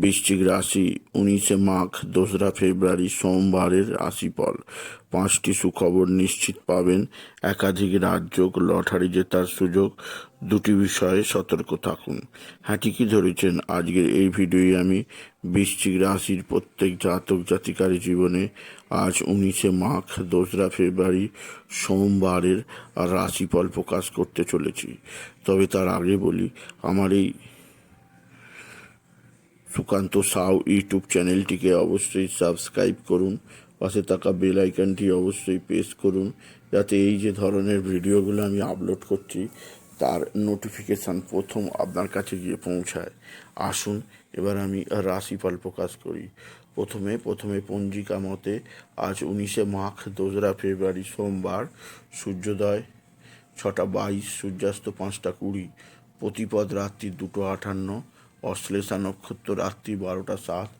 বৃশ্চিক রাশি উনিশে মাঘ, দোসরা ফেব্রুয়ারি সোমবারের রাশিফল। পাঁচটি সুখবর নিশ্চিত পাবেন। একাধিক রাজযোগ, লটারি জেতার সুযোগ, দুটি বিষয়ে সতর্ক থাকুন। হ্যাঁ ঠিকই ধরেছেন। আজকের এই ভিডিওয়ে আমি বৃশ্চিক রাশির প্রত্যেক জাতক জাতিকার জীবনে আজ উনিশে মাঘ, দোসরা ফেব্রুয়ারি সোমবারের রাশিফল প্রকাশ করতে চলেছি। তবে তার আগে বলি, আমার এই সুকান্ত সাউ ইউটিউব চ্যানেলটিকে অবশ্যই সাবস্ক্রাইব করুন। পাশে থাকা বেল আইকনটি অবশ্যই প্রেস করুন, যাতে এই যে ধরনের ভিডিওগুলো আমি আপলোড করছি, তার নোটিফিকেশান প্রথম আপনার কাছে গিয়ে পৌঁছায়। আসুন, এবার আমি রাশিফল প্রকাশ করি। প্রথমে প্রথমে পঞ্জিকা মতে আজ উনিশে মাঘ, দোসরা ফেব্রুয়ারি, সোমবার, সূর্যোদয় ছটা বাইশ, সূর্যাস্ত পাঁচটা কুড়ি, প্রতিপদ রাত্রি দুটো আটান্ন অশ্লেষা নক্ষত্র রাত্রি বারোটা সাত,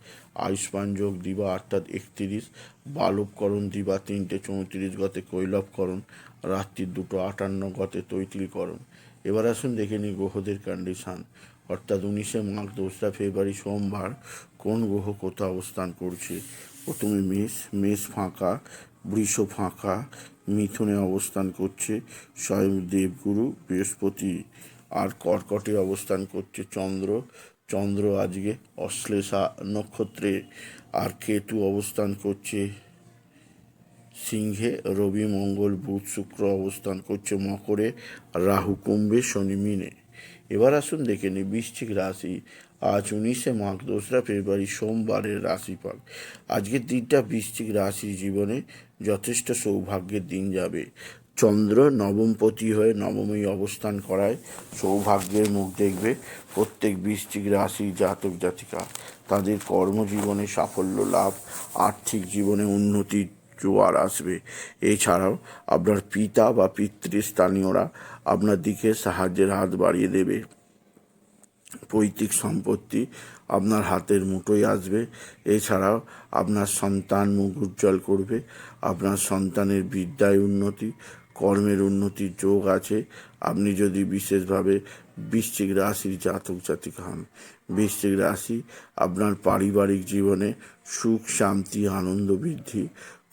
আয়ুষ্মান যোগ দিবা অর্থাৎ একত্রিশ, বালবকরণ দিবা তিনটে চৌত্রিশ গতে, কৈলবকরণ রাত্রি দুটো আটান্ন গতে, তৈতিলকরণ। এবার আসুন দেখে নিই গ্রহদের কন্ডিশান অর্থাৎ উনিশে মাঘ, দোসরা ফেব্রুয়ারি, সোমবার কোন গ্রহ কোথাও অবস্থান করছে? প্রথমে মেষ মেষ ফাঁকা, বৃষ ফাঁকা, মিথুনে অবস্থান করছে, স্বয়ং দেবগুরু, বৃহস্পতি আর কর্কটে অবস্থান করছে চন্দ্র চন্দ্র আজকে অশ্লেষা নক্ষত্রে আর কেতু অবস্থান করছে। সিংহে রবি, মঙ্গল, বুধ, শুক্র অবস্থান করছে মকরে, রাহু, কুম্ভে, শনি, মিনে। এবার আসুন দেখে নিই বৃশ্চিক রাশি। আজ উনিশে মাঘ, দোসরা ফেব্রুয়ারি, সোমবারের রাশিফল। আজকের দিনটা বৃশ্চিক রাশির জীবনে যথেষ্ট সৌভাগ্যের দিন যাবে। চন্দ্র নবমপতি হয়ে নবমী অবস্থান করায় সৌভাগ্যের মুখ দেখবে প্রত্যেক বৃশ্চিক রাশি জাতক জাতিকা। তাদের কর্মজীবনে সাফল্য লাভ, আর্থিক জীবনে উন্নতির জোয়ার আসবে। এছাড়াও আপনার পিতা বা পিতৃস্থানীয়রা আপনার দিকে সাহায্যের হাত বাড়িয়ে দেবে। পৈতৃক সম্পত্তি আপনার হাতের মুঠোয় আসবে। এছাড়াও আপনার সন্তান মুখ উজ্জ্বল করবে। আপনার সন্তানের বিদ্যায় উন্নতি কর্মের উন্নতির যোগ আছে। আপনি যদি বিশেষভাবে বৃশ্চিক রাশির জাতক জাতিকা হন, বৃশ্চিক রাশি আপনার পারিবারিক জীবনে সুখ, শান্তি, আনন্দ বৃদ্ধি,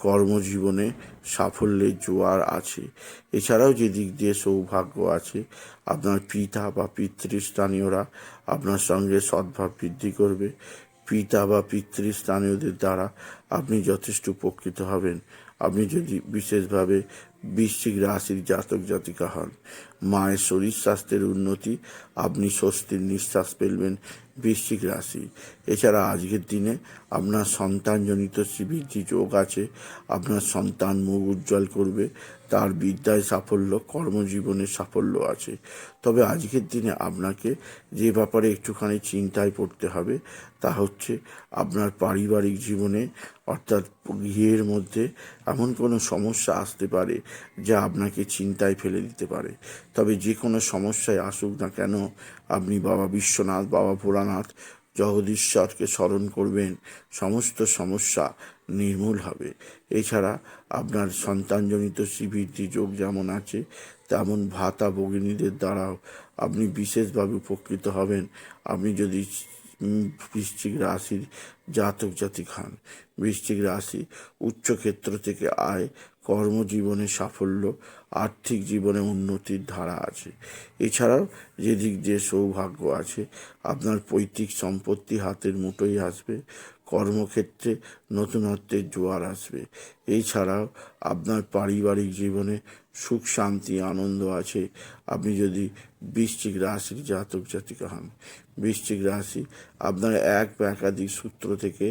কর্মজীবনে সাফল্যের জোয়ার আছে। এছাড়াও যে দিক দিয়ে সৌভাগ্য আছে, আপনার পিতা বা পিতৃস্থানীয়রা আপনার সঙ্গে সদ্ভাব বৃদ্ধি করবে। পিতা বা পিতৃস্থানীয়দের দ্বারা আপনি যথেষ্ট উপকৃত হবেন। আপনি যদি বিশেষভাবে বৃশ্চিক রাশির জাতক জাতিকা হন। মায়ের শরীর স্বাস্থ্যের উন্নতি, আপনি স্বস্তির নিঃশ্বাস ফেলবেন বৃশ্চিক রাশি। এছাড়া আজকের দিনে আপনার সন্তানজনিত বৃদ্ধি যোগ আছে, আপনার সন্তান মুখ উজ্জ্বল করবে, তার বিদ্যায় সাফল্য, কর্মজীবনে সাফল্য আছে। তবে আজকের দিনে আপনাকে যে ব্যাপারে একটুখানি চিন্তায় পড়তে হবে, তা হচ্ছে আপনার পারিবারিক জীবনে, অর্থাৎ গৃহের মধ্যে এমন কোনো সমস্যা আসতে পারে যা আপনাকে চিন্তায় ফেলে দিতে পারে। তবে যে কোনো সমস্যায় আসুক না কেন, আপনি বাবা বিশ্বনাথ, বাবা ভোলানাথ, জগদীশ্বরকে স্মরণ করবেন, সমস্ত সমস্যা নির্মূল হবে। এছাড়া আপনার সন্তানজনিত শ্রীবৃদ্ধি যোগ যেমন আছে, তেমন ভাতা ভগিনীদের দ্বারাও আপনি বিশেষভাবে উপকৃত হবেন। আপনি যদি বৃশ্চিক রাশির জাতক জাতিক হন, বৃশ্চিক রাশি উচ্চক্ষেত্র থেকে আয় কর্মজীবনে সাফল্য, আর্থিক জীবনে উন্নতির ধারা আছে। এছাড়াও যেদিক দিয়ে সৌভাগ্য আছে, আপনার পৈতৃক সম্পত্তি হাতের মুঠোয় আসবে। কর্মক্ষেত্রে নতুনত্বের জোয়ার আসবে। এছাড়াও আপনার পারিবারিক জীবনে সুখ, শান্তি, আনন্দ আছে। আপনি যদি বৃশ্চিক রাশির জাতক জাতিকা হন, বৃশ্চিক রাশি আপনার এক বা একাধিক সূত্র থেকে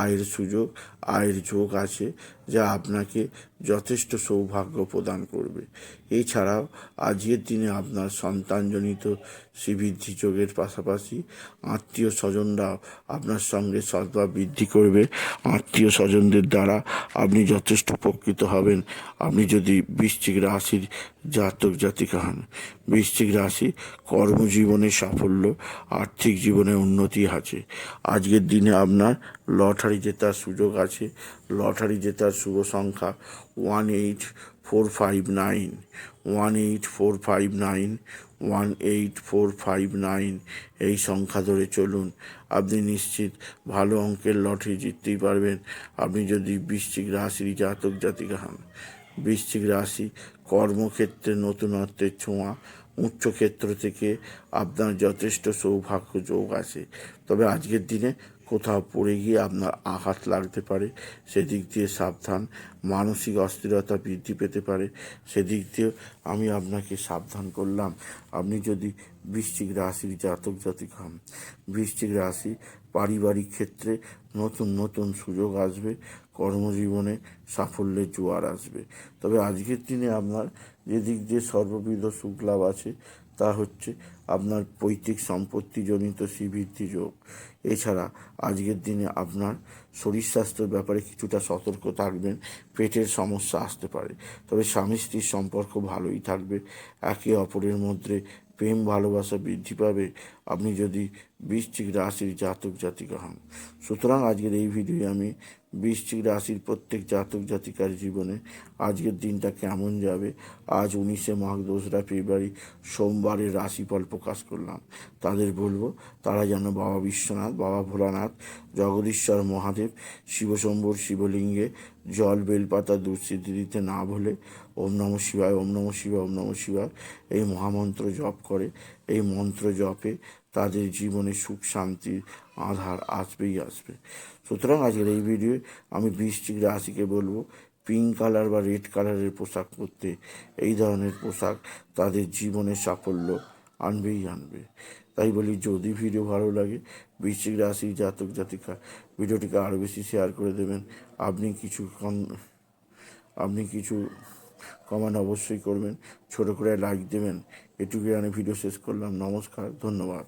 আয়ের সুযোগ, আয়ের যোগ আছে, যা আপনাকে যথেষ্ট সৌভাগ্য প্রদান করবে। এছাড়াও আজকের দিনে আপনার সন্তানজনিত শ্রীবৃদ্ধি যোগের পাশাপাশি আত্মীয় স্বজনরাও আপনার সঙ্গে সদ্ভাব বৃদ্ধি করবে। আত্মীয় স্বজনদের দ্বারা আপনি যথেষ্ট উপকৃত হবেন। আপনি যদি বৃশ্চিক রাশির জাতক জাতিকা হন বৃশ্চিক রাশি কর্মজীবনে সাফল্য, আর্থিক জীবনে উন্নতি আছে। আজকের দিনে আপনার লটারি জেতার সুযোগ আছে। লটারি জেতার শুভ সংখ্যা one eight four five nine. One eight four five nine, one eight four five nine এই সংখ্যা ধরে চলুন। আপনি নিশ্চিত ভালো অঙ্কের লটারি জিততেই পারবেন। আপনি যদি বৃশ্চিক রাশির জাতক জাতিকা হন বৃশ্চিক রাশি, কর্মক্ষেত্রে নতুনত্বের ছোঁয়া, উচ্চক্ষেত্র থেকে আপনার যথেষ্ট সৌভাগ্য যোগ আছে। তবে আজকের দিনে কোথাও পড়ে গিয়ে আপনার আঘাত লাগতে পারে, সেদিক দিয়ে সাবধান, মানসিক অস্থিরতা বৃদ্ধি পেতে পারে, সেদিক দিয়ে আমি আপনাকে সাবধান করলাম। আপনি যদি বৃশ্চিক রাশির জাতক, জাতিক হন, বৃশ্চিক রাশি পারিবারিক ক্ষেত্রে নতুন নতুন সুযোগ আসবে কর্মজীবনে সাফল্যের জোয়ার আসবে। তবে আজকের দিনে আপনার যে দিক দিয়ে সর্ববিধ সুখ লাভ আছে, তা হচ্ছে আপনার পৈতৃক সম্পত্তিজনিত শ্রীবৃদ্ধি যোগ। এছাড়া আজকের দিনে আপনার শরীর স্বাস্থ্যের ব্যাপারে কিছুটা সতর্ক থাকবেন, পেটের সমস্যা আসতে পারে। তবে স্বামী স্ত্রীর সম্পর্ক ভালোই থাকবে। একে অপরের মধ্যে প্রেম, ভালোবাসা বৃদ্ধি পাবে। আপনি যদি বৃশ্চিক রাশির জাতক জাতিকা হন। সুতরাং আজকের এই ভিডিওয়ে আমি বৃশ্চিক রাশির প্রত্যেক জাতক জাতিকার জীবনে আজকের দিনটা কেমন যাবে, আজ উনিশে মাঘ, দোসরা ফেব্রুয়ারি, সোমবারের রাশিফল প্রকাশ করলাম। তাদের বলব, তারা যেন বাবা বিশ্বনাথ, বাবা ভোলানাথ, জগদীশ্বর মহাদেব, শিবশম্ভুর শিবলিঙ্গে জল বেলপাতা দুঃসিদ্ধি দিতে না ভুলে, ওম নম শিবায়, ওম নম শিবায়, ওম নম শিবায় এই মহামন্ত্র জপ করে এই মন্ত্র জপে তাদের জীবনে সুখ শান্তির আধার আসবেই আসবে। সুতরাং আজকের এই ভিডিও আমি বৃশ্চিক রাশিকে বলব পিঙ্ক কালার বা রেড কালারের পোশাক পরতে। এই ধরনের পোশাক তাদের জীবনে সাফল্য আনবেই আনবে। তাই বলি, যদি ভিডিও ভালো লাগে, বৃশ্চিক রাশি, জাতক, জাতিকা, ভিডিওটিকে আরও বেশি শেয়ার করে দেবেন। আপনি কিছু আপনি কিছু কমেন্ট অবশ্যই করবেন ছোটো করে লাইক দেবেন। এটুকুই আমি ভিডিও শেষ করলাম নমস্কার ধন্যবাদ।